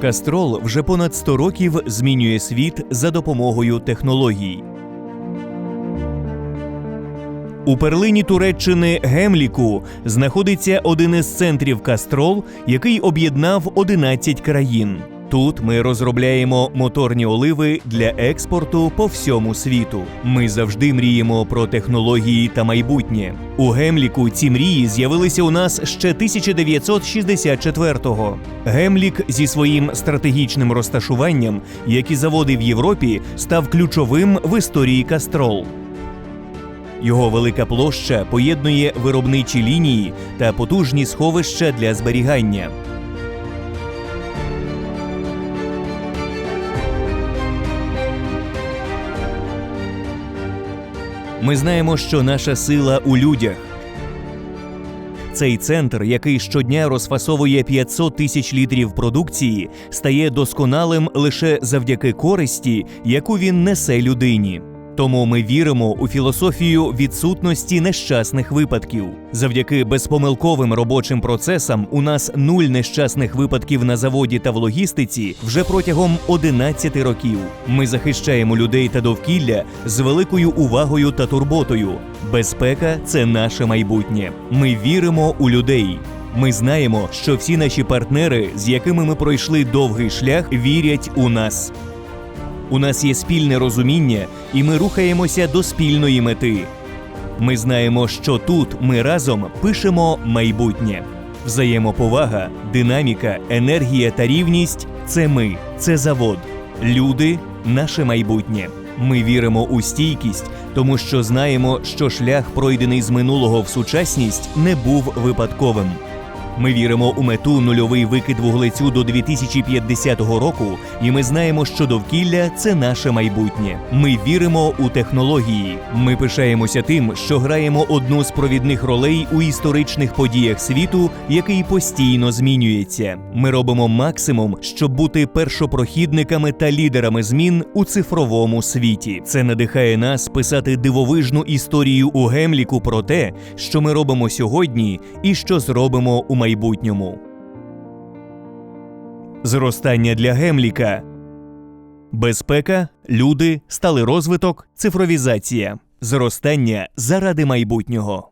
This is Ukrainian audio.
Кастрол вже понад 100 років змінює світ за допомогою технологій. У перлині Туреччини Гемліку знаходиться один із центрів Кастрол, який об'єднав 11 країн. Тут ми розробляємо моторні оливи для експорту по всьому світу. Ми завжди мріємо про технології та майбутнє. У Гемліку ці мрії з'явилися у нас ще 1964-го. Гемлік зі своїм стратегічним розташуванням, як і заводи в Європі, став ключовим в історії Кастрол. Його велика площа поєднує виробничі лінії та потужні сховища для зберігання. Ми знаємо, що наша сила у людях. Цей центр, який щодня розфасовує 500 тисяч літрів продукції, стає досконалим лише завдяки користі, яку він несе людині. Тому ми віримо у філософію відсутності нещасних випадків. Завдяки безпомилковим робочим процесам у нас нуль нещасних випадків на заводі та в логістиці вже протягом 11 років. Ми захищаємо людей та довкілля з великою увагою та турботою. Безпека це наше майбутнє. Ми віримо у людей. Ми знаємо, що всі наші партнери, з якими ми пройшли довгий шлях, вірять у нас. У нас є спільне розуміння, і ми рухаємося до спільної мети. Ми знаємо, що тут ми разом пишемо майбутнє. Взаємоповага, динаміка, енергія та рівність це ми, це завод. Люди наше майбутнє. Ми віримо у стійкість, тому що знаємо, що шлях, пройдений з минулого в сучасність, не був випадковим. Ми віримо у мету нульовий викид вуглецю до 2050 року, і ми знаємо, що довкілля це наше майбутнє. Ми віримо у технології. Ми пишаємося тим, що граємо одну з провідних ролей у історичних подіях світу, який постійно змінюється. Ми робимо максимум, щоб бути першопрохідниками та лідерами змін у цифровому світі. Це надихає нас писати дивовижну історію у Гемліку про те, що ми робимо сьогодні і що зробимо у майбутньому. Зростання для Гемліка. Безпека, люди, сталий розвиток, цифровізація. Зростання заради майбутнього.